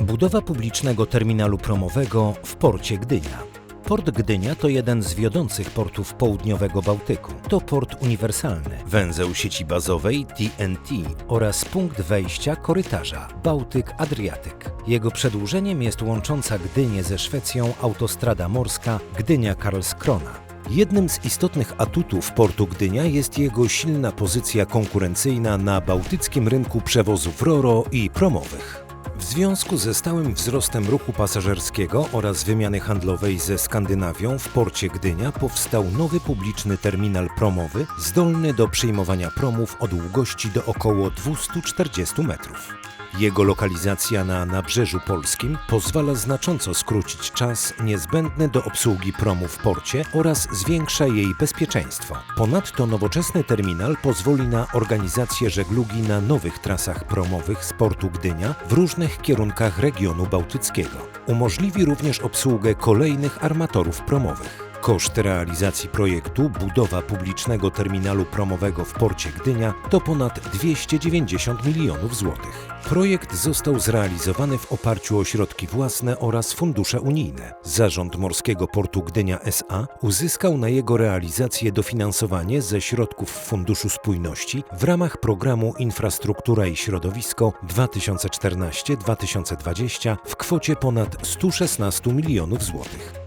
Budowa publicznego terminalu promowego w porcie Gdynia. Port Gdynia to jeden z wiodących portów południowego Bałtyku. To port uniwersalny, węzeł sieci bazowej TNT oraz punkt wejścia korytarza Bałtyk-Adriatyk. Jego przedłużeniem jest łącząca Gdynię ze Szwecją autostrada morska Gdynia-Karlskrona. Jednym z istotnych atutów portu Gdynia jest jego silna pozycja konkurencyjna na bałtyckim rynku przewozów RORO i promowych. Związku ze stałym wzrostem ruchu pasażerskiego oraz wymiany handlowej ze Skandynawią w porcie Gdynia powstał nowy publiczny terminal promowy zdolny do przyjmowania promów o długości do około 240 metrów. Jego lokalizacja na nabrzeżu polskim pozwala znacząco skrócić czas niezbędny do obsługi promu w porcie oraz zwiększa jej bezpieczeństwo. Ponadto nowoczesny terminal pozwoli na organizację żeglugi na nowych trasach promowych z portu Gdynia w różnych kierunkach regionu bałtyckiego. Umożliwi również obsługę kolejnych armatorów promowych. Koszt realizacji projektu budowa publicznego terminalu promowego w porcie Gdynia to ponad 290 milionów złotych. Projekt został zrealizowany w oparciu o środki własne oraz fundusze unijne. Zarząd Morskiego Portu Gdynia SA uzyskał na jego realizację dofinansowanie ze środków Funduszu Spójności w ramach programu Infrastruktura i Środowisko 2014-2020 w kwocie ponad 116 milionów złotych.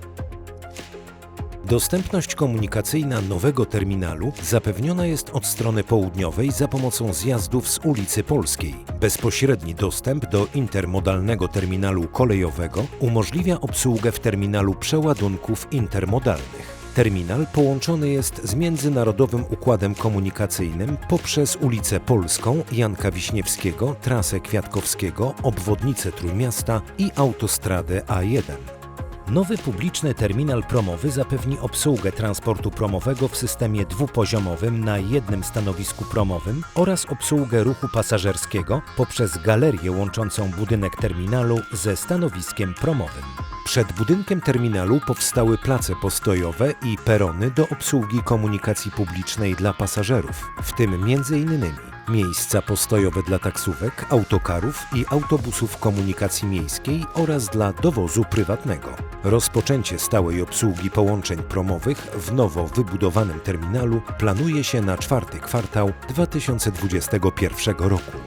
Dostępność komunikacyjna nowego terminalu zapewniona jest od strony południowej za pomocą zjazdów z ulicy Polskiej. Bezpośredni dostęp do intermodalnego terminalu kolejowego umożliwia obsługę w terminalu przeładunków intermodalnych. Terminal połączony jest z międzynarodowym układem komunikacyjnym poprzez ulicę Polską, Janka Wiśniewskiego, trasę Kwiatkowskiego, obwodnicę Trójmiasta i autostradę A1. Nowy publiczny terminal promowy zapewni obsługę transportu promowego w systemie dwupoziomowym na jednym stanowisku promowym oraz obsługę ruchu pasażerskiego poprzez galerię łączącą budynek terminalu ze stanowiskiem promowym. Przed budynkiem terminalu powstały place postojowe i perony do obsługi komunikacji publicznej dla pasażerów, w tym m.in. miejsca postojowe dla taksówek, autokarów i autobusów komunikacji miejskiej oraz dla dowozu prywatnego. Rozpoczęcie stałej obsługi połączeń promowych w nowo wybudowanym terminalu planuje się na czwarty kwartał 2021 roku.